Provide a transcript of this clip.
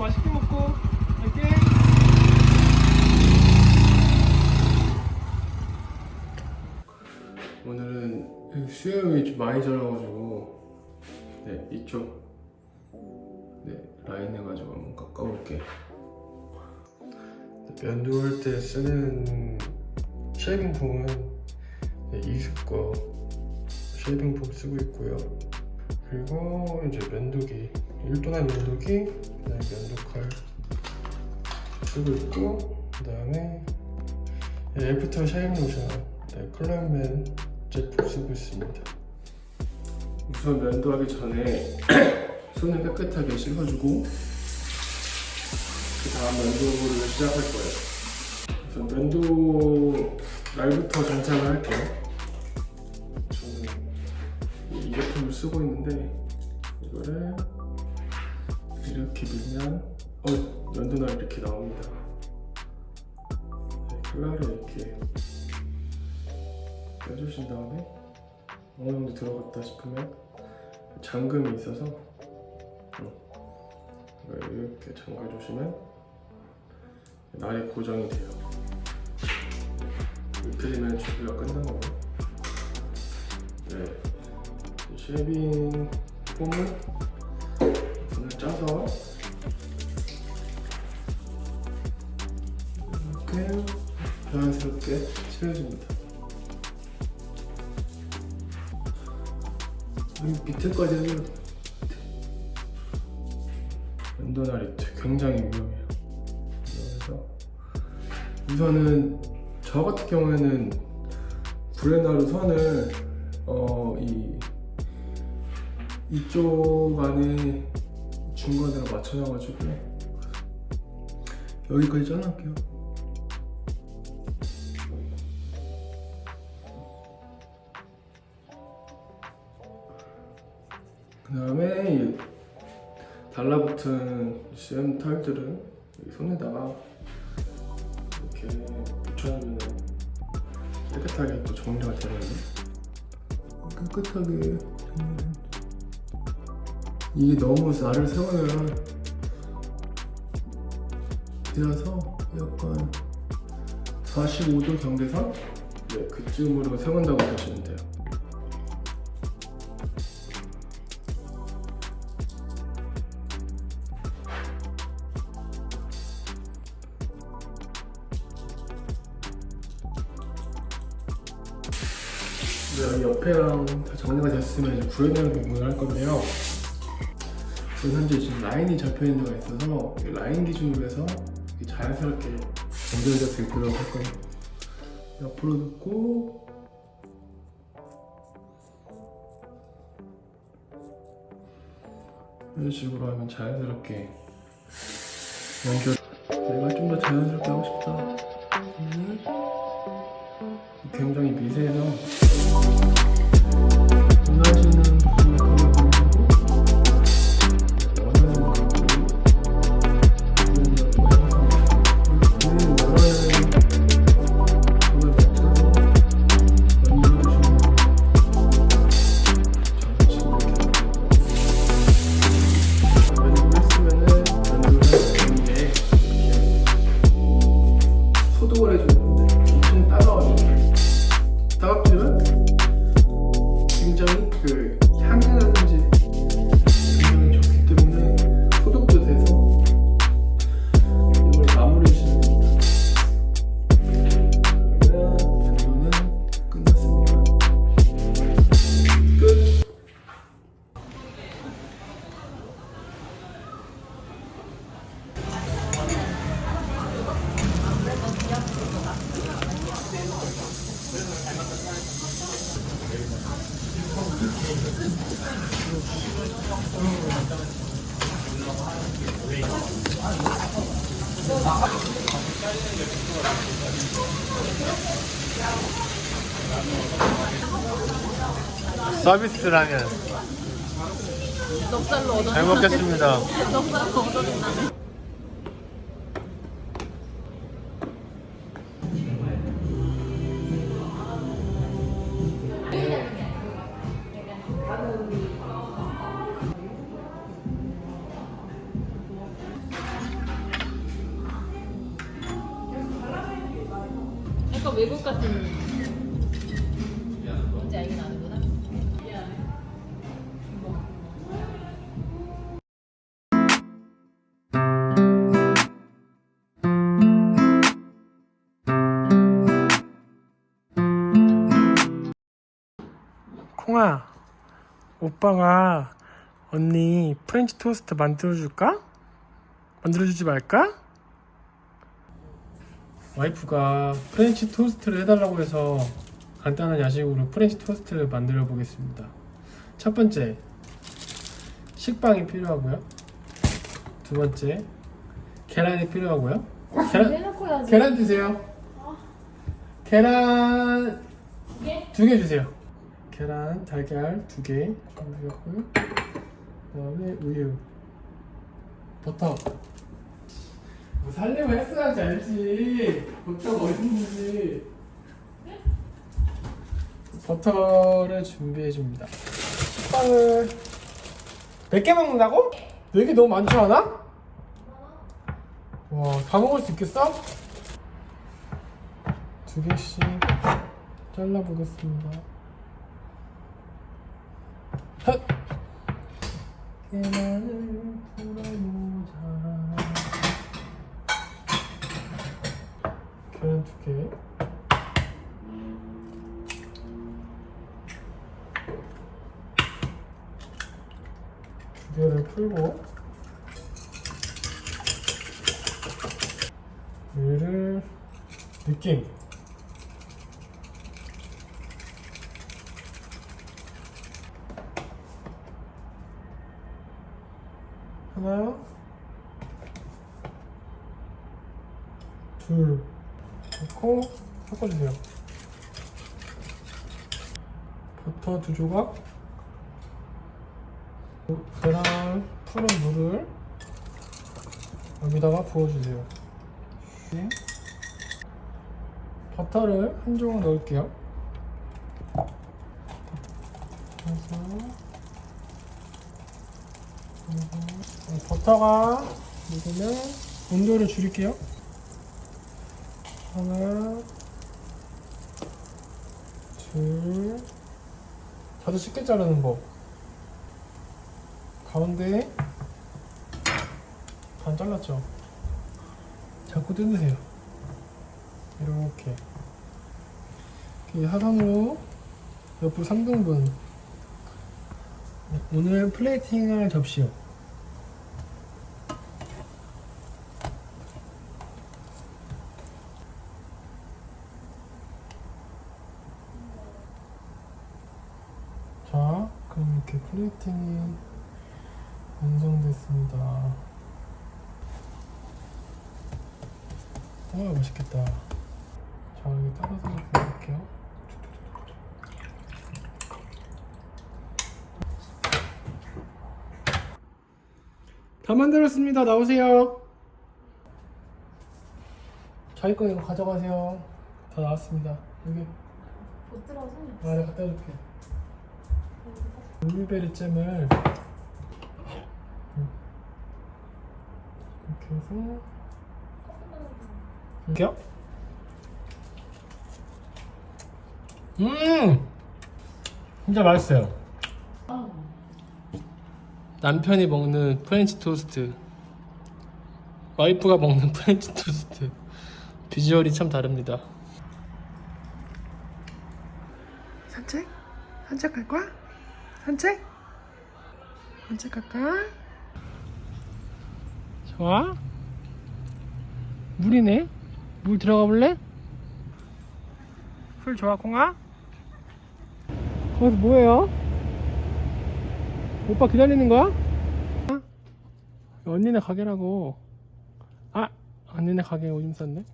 맛있게 먹고 갈게. 오늘은 수염이 좀 많이 자라가지고 네 이쪽 네 라인 해가지고 한번 깎아볼게요. 면도할 때 쓰는 쉐이빙 폼은 네, 이습거 쉐이빙 폼 쓰고 있고요. 그리고 이제 면도기 일도난 면도기 그다음에 면도칼 쓰고 있고 그다음에 애프터 샤인 로션 네, 컬러맨 제품 쓰고 있습니다. 우선 면도하기 전에 손을 깨끗하게 씻어주고 그 다음 면도를 시작할 거예요. 우선 면도 날부터 장착을 할게요. 저는 이 제품을 쓰고 있는데 이거를 이렇게 밀면 어 면도날 이렇게 나옵니다. 네, 컬러를 이렇게 빼주신 다음에 어느 정도 들어갔다 싶으면 잠금이 있어서 음, 이걸 이렇게 잠가주시면 날이 고정이 돼요. 이렇게 되면 준비가 끝난 거고요. 네, 이 쉐이빙 폼을 짜서 이렇게 자연스럽게. 여기 밑에까지 해줘야 돼. 면도날이 굉장히 위험해요. 그래서 우선은 저 같은 경우에는 브레나루 선을 어, 이 이쪽 안에 중간으로 맞춰놔가지고 여기까지 잘라볼게요. 그 다음에 이 달라붙은 수염 털들은 여기 손에다가 이렇게 붙여주면 깨끗하게 또 정리가 되거든요. 깨끗하게 이게 너무 나를 세우면 되어서 약간 45도 경계선 네, 그쯤으로 세운다고 보시면 돼요. 네, 옆에랑 다 정리가 됐으면 이제 구현하는 부분을 할 건데요. 지금 현재 지금 라인이 잡혀 있는 데가 있어서 이 라인 기준으로 해서 자연스럽게 연결될 수 있도록 할 거예요. 옆으로 놓고 이런 식으로 하면 자연스럽게 연결. 내가 좀 더 자연스럽게 하고 싶다. 음. 굉장히 미세해서 서비스 라면 넉살로 얻어. 잘 먹겠습니다. 넉살로 얻어낸다. 약 외국 같은. 뭔지 알긴 아는구나. 콩아, 오빠가 언니 프렌치 토스트 만들어줄까? 만들어주지 말까? 와이프가 프렌치 토스트를 해달라고 해서 간단한 야식으로 프렌치 토스트를 만들어 보겠습니다. 첫 번째, 식빵이 필요하고요. 두 번째, 계란이 필요하고요. 계란, 해놓고 해야지. 계란 주세요. 계란 두 개 주세요. 계란, 달걀 두 개. 주셨고요. 그 다음에 우유, 버터. 뭐 살려면 했어야지 알지. 버터가 어디 있는지. 버터를 준비해 줍니다. 식빵을 몇개 먹는다고? 네개 너무 많지 않아? 와, 다 먹을 수 있겠어? 두 개씩 잘라보겠습니다. 헛! 계란을 풀어보자. 계란 두 개. 두 개를 풀고 얘를 느낌. 하나 둘. 넣고 섞어주세요. 버터 두 조각 계란 푸른 물을 여기다가 부어주세요 네. 버터를 한 조각 넣을게요 그래서 버터가 녹으면 온도를 줄일게요. 하나, 둘, 다들 쉽게 자르는 법. 가운데 반 잘랐죠? 자꾸 뜯으세요. 이렇게. 이렇게 사선으로 옆으로 3등분. 오늘 플레이팅할 접시요. 자, 그럼 이렇게 플레이팅이 완성됐습니다. 아, 맛있겠다. 자, 여기 따라서 보여드릴게요. 다 만들었습니다. 나오세요. 자기 거 이거 가져가세요. 다 나왔습니다. 여기 못 들어서. 아, 내가 갖다 줄게. 블루베리 잼을 이렇게 해서 이렇게요? 음! 진짜 맛있어요. 남편이 먹는 프렌치 토스트 와이프가 먹는 프렌치 토스트 비주얼이 참 다릅니다. 산책? 산책할 거야? 산책? 산책할까? 좋아? 물이네? 물 들어가 볼래? 술 좋아 콩아? 거기서 뭐해요? 오빠 기다리는 거야? 어? 언니네 가게라고 아! 언니네 가게 오줌 쌌네